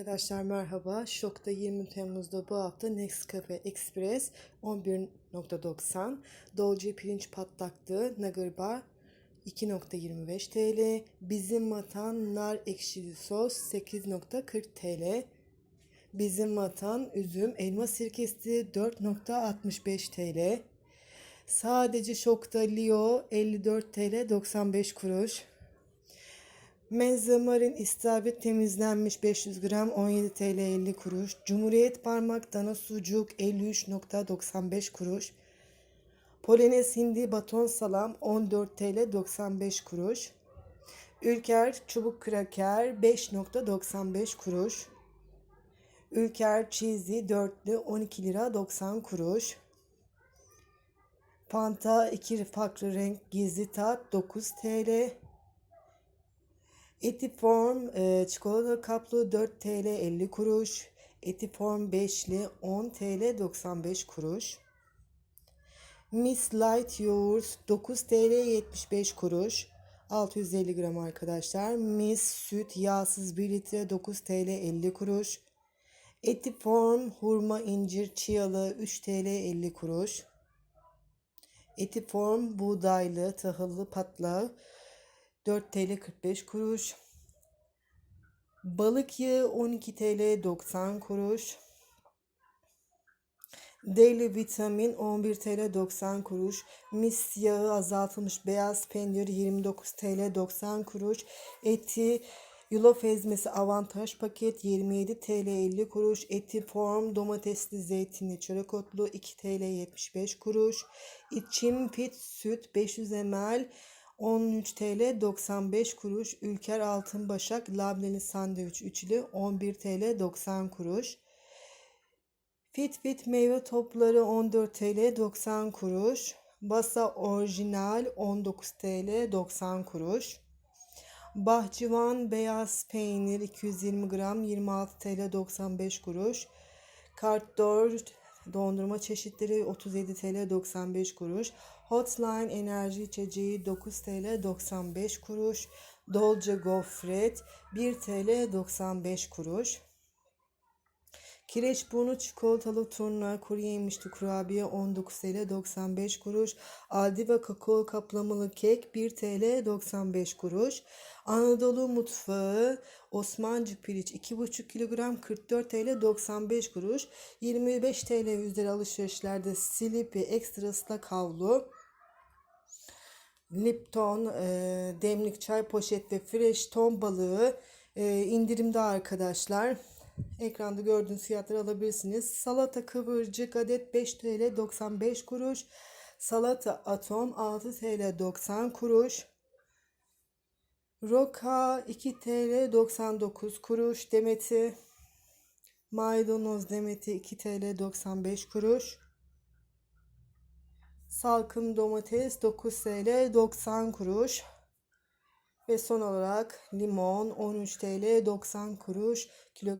Arkadaşlar merhaba. Şok'ta 20 Temmuz'da bu hafta Nescafe Express 11.90, Dolce pirinç patlaklı Nagır 2.25 TL, Bizim Vatan nar ekşili sos 8.40 TL, Bizim Vatan üzüm elma sirkesi 4.65 TL, Sadece Şok'ta Leo 54 TL 95 kuruş. Menzemarin istavrit temizlenmiş 500 gram 17 TL 50 kuruş. Cumhuriyet parmak dana sucuk 53.95 kuruş. Polonez hindi baton salam 14 TL 95 kuruş. Ülker çubuk kraker 5.95 kuruş. Ülker cheesy dörtlü 12 lira 90 kuruş. Fanta iki farklı renk gizli tat 9 TL. Etiform e, çikolata kaplı 4 TL 50 kuruş. Etiform 5'li 10 TL 95 kuruş. Miss Light yoğurt 9 TL 75 kuruş. 650 gram arkadaşlar. Miss süt yağsız 1 litre 9 TL 50 kuruş. Etiform hurma incir çiyalı 3 TL 50 kuruş. Etiform buğdaylı tahıllı patlağı 4 TL 45 kuruş. Balık yağı 12 TL 90 kuruş. Daily vitamin 11 TL 90 kuruş. Mis yağı azaltılmış beyaz peynir 29 TL 90 kuruş. Eti Yulaf ezmesi avantaj paket 27 TL 50 kuruş. Eti form domatesli zeytinli çörek otlu 2 TL 75 kuruş. İçim fit süt 500 ml 13 TL 95 kuruş. Ülker Altın Başak labneli sandviç üçlü 11 TL 90 kuruş. Fit Fit meyve topları 14 TL 90 kuruş. Basa orijinal 19 TL 90 kuruş. Bahçıvan beyaz peynir 220 gram 26 TL 95 kuruş. Kartdor dondurma çeşitleri 37 TL 95 kuruş. Hotline enerji içeceği 9 TL 95 kuruş. Dolce gofret 1 TL 95 kuruş. Kireçburnu çikolatalı turna kuru yemişli kurabiye 19 TL 95 kuruş. Aldiva kakao kaplamalı kek 1 TL 95 kuruş. Anadolu mutfağı Osmancık piliç 2,5 kilogram 44 TL 95 kuruş. 25 TL üzeri alışverişlerde Slippy ekstra ıslak havlu. Lipton e, demlik çay poşet ve fresh ton balığı e, indirimde arkadaşlar. Ekranda gördüğünüz fiyatları alabilirsiniz. Salata kıvırcık adet 5 TL 95 kuruş. Salata atom 6 TL 90 kuruş. Roka 2 TL 99 kuruş. Demeti maydanoz demeti 2 TL 95 kuruş. Salkım domates 9 TL 90 kuruş. Ve son olarak limon 13 TL 90 kuruş kilo